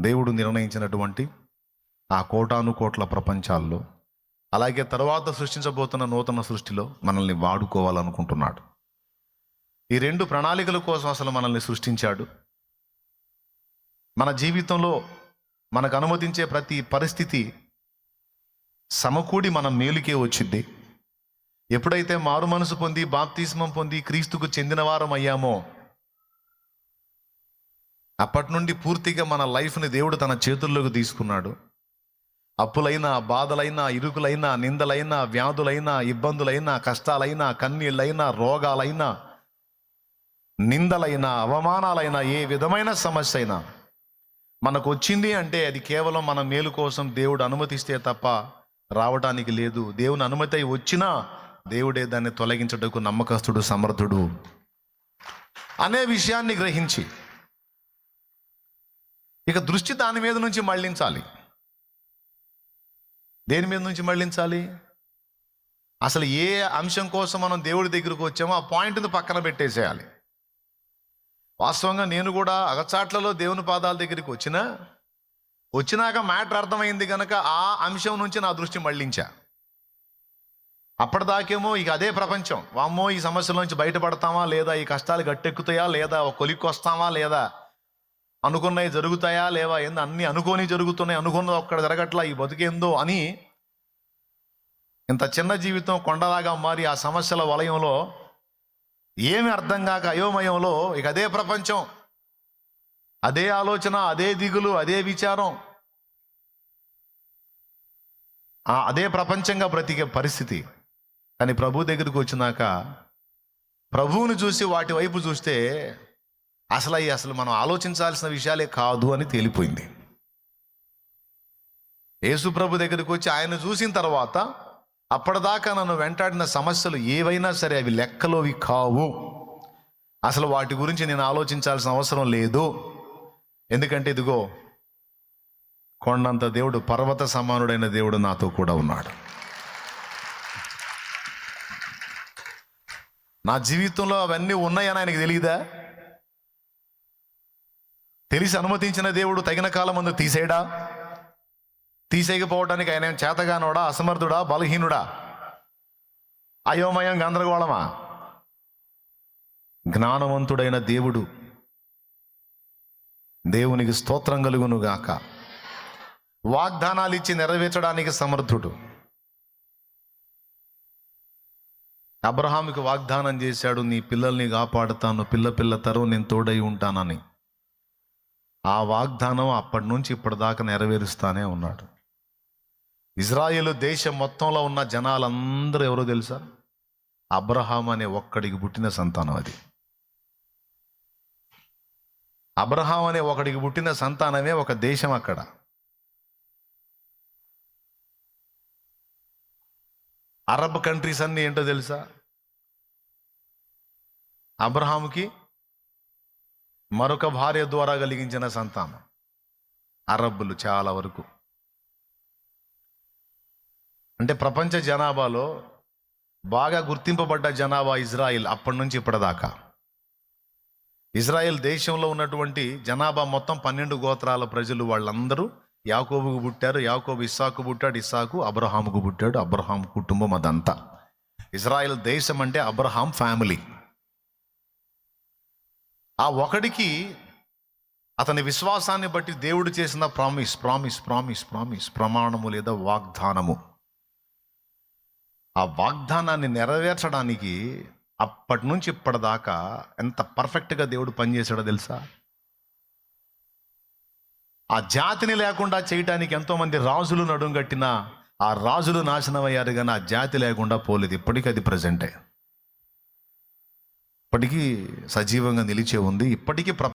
దేవుడు నిర్ణయించినటువంటి ఆ కోటాను కోట్ల ప్రపంచాల్లో అలాగే తర్వాత సృష్టించబోతున్న నూతన సృష్టిలో మనల్ని వాడుకోవాలనుకుంటున్నాడు. ఈ రెండు ప్రణాళికల కోసం అసలు మనల్ని సృష్టించాడు. మన జీవితంలో మనకు అనుమతించే ప్రతి పరిస్థితి సమకూడి మన మేలుకే వచ్చింది. ఎప్పుడైతే మారు మనసు పొంది బాప్తిస్మం పొంది క్రీస్తుకు చెందిన వారం అయ్యామో అప్పటి నుండి పూర్తిగా మన లైఫ్ని దేవుడు తన చేతుల్లోకి తీసుకున్నాడు. అప్పులైనా బాధలైనా ఇరుకులైనా నిందలైనా వ్యాధులైనా ఇబ్బందులైనా కష్టాలైనా కన్నీళ్ళైనా రోగాలైనా నిందలైనా అవమానాలైనా ఏ విధమైన సమస్య అయినా మనకు వచ్చింది అంటే అది కేవలం మన మేలు కోసం దేవుడు అనుమతిస్తే తప్ప రావడానికి లేదు. దేవుని అనుమతి అయి వచ్చినా దేవుడే దాన్ని తొలగించటకు నమ్మకస్తుడు సమర్థుడు అనే విషయాన్ని గ్రహించి ఇక దృష్టి దాని మీద నుంచి మళ్ళించాలి. దేని మీద నుంచి మళ్ళించాలి? అసలు ఏ అంశం కోసం మనం దేవుడి దగ్గరకు వచ్చామో ఆ పాయింట్ని పక్కన పెట్టేసేయాలి. వాస్తవంగా నేను కూడా అగచాట్లలో దేవుని పాదాల దగ్గరికి వచ్చినా వచ్చినాక మ్యాటర్ అర్థమైంది కనుక ఆ అంశం నుంచి నా దృష్టి మళ్ళించా. అప్పటిదాకేమో ఇక అదే ప్రపంచం. వామ్మో ఈ సమస్యల నుంచి బయటపడతామా? లేదా ఈ కష్టాలు గట్టెక్కుతాయా? లేదా ఒక కొలిక్కి వస్తామా? లేదా అనుకున్నవి జరుగుతాయా లేవా ఏందో? అన్ని అనుకోని జరుగుతున్నాయి అనుకున్నది ఒక్కడ జరగట్లా ఈ బతికేందో అని ఇంత చిన్న జీవితం కొండలాగా మారి ఆ సమస్యల వలయంలో ఏమి అర్థం కాక అయోమయంలో ఇక అదే ప్రపంచం. అదే ఆలోచన అదే దిగులు అదే విచారం. ఆ అదే ప్రపంచంగా బ్రతికే పరిస్థితి. కానీ ప్రభు దగ్గరికి వచ్చినాక ప్రభువుని చూసి వాటి వైపు చూస్తే అసలు అవి అసలు మనం ఆలోచించాల్సిన విషయాలే కాదు అని తేలిపోయింది. యేసుప్రభు దగ్గరికి వచ్చి ఆయన చూసిన తర్వాత అప్పటిదాకా నన్ను వెంటాడిన సమస్యలు ఏవైనా సరే అవి లెక్కలోవి కావు. అసలు వాటి గురించి నేను ఆలోచించాల్సిన అవసరం లేదు. ఎందుకంటే ఇదిగో కొండంత దేవుడు పర్వత సమానుడైన దేవుడు నాతో కూడా ఉన్నాడు. నా జీవితంలో అవన్నీ ఉన్నాయని ఆయనకు తెలియదా తెలిసి అనుమతించిన దేవుడు తగిన కాలం ముందు తీసేయడా? తీసేయకపోవడానికి ఆయన చేతగానోడా? అసమర్థుడా? బలహీనుడా? అయోమయం గందరగోళమా? జ్ఞానవంతుడైన దేవుడు దేవునికి స్తోత్రం కలుగును గాక వాగ్దానాలు ఇచ్చి నెరవేర్చడానికి సమర్థుడు. అబ్రహాముకి వాగ్దానం చేశాడు నీ పిల్లల్ని కాపాడుతాను పిల్ల పిల్ల తరువు నేను తోడై ఉంటానని. ఆ వాగ్దానం అప్పటి నుంచి ఇప్పటిదాకా నెరవేరుస్తానే ఉన్నాడు. ఇజ్రాయేల్ దేశం మొత్తంలో ఉన్న జనాలందరూ ఎవరో తెలుసా? అబ్రహాం అనే ఒక్కడికి పుట్టిన సంతానం అది. అబ్రహాం అనే ఒకడికి పుట్టిన సంతానమే ఒక దేశం అక్కడ. అరబ్ కంట్రీస్ అన్నీ ఏంటో తెలుసా? అబ్రహాంకి మరొక భార్య ద్వారా కలిగించిన సంతానం. అరబ్బులు చాలా వరకు. అంటే ప్రపంచ జనాభాలో బాగా గుర్తింపబడ్డ జనాభా ఇజ్రాయిల్ అప్పటి నుంచి ఇప్పటిదాకా. ఇజ్రాయెల్ దేశంలో ఉన్నటువంటి జనాభా మొత్తం పన్నెండు గోత్రాల ప్రజలు వాళ్ళందరూ యాకోబుకు పుట్టారు. యాకోబు ఇస్సాకు పుట్టాడు. ఇస్సాకు అబ్రహాముకు పుట్టాడు. అబ్రహాం కుటుంబం అదంతా. ఇజ్రాయెల్ దేశం అంటే అబ్రహాం ఫ్యామిలీ. ఆ ఒకడికి అతని విశ్వాసాన్ని బట్టి దేవుడు చేసిన ప్రామిస్ ప్రామిస్ ప్రామిస్ ప్రామిస్ ప్రమాణము లేదా వాగ్దానము. ఆ వాగ్దానాన్ని నెరవేర్చడానికి అప్పటి నుంచి ఇప్పటిదాకా ఎంత పర్ఫెక్ట్గా దేవుడు పనిచేశాడో తెలుసా? ఆ జాతిని లేకుండా చేయటానికి ఎంతోమంది రాజులు నడుంగట్టిన ఆ రాజులు నాశనం అయ్యారు కానీ ఆ జాతి లేకుండా పోలేదు. ఇప్పటికీ అది ప్రజెంటే. ఇప్పటికీ సజీవంగా నిలిచే ఉంది. ఇప్పటికీ ప్ర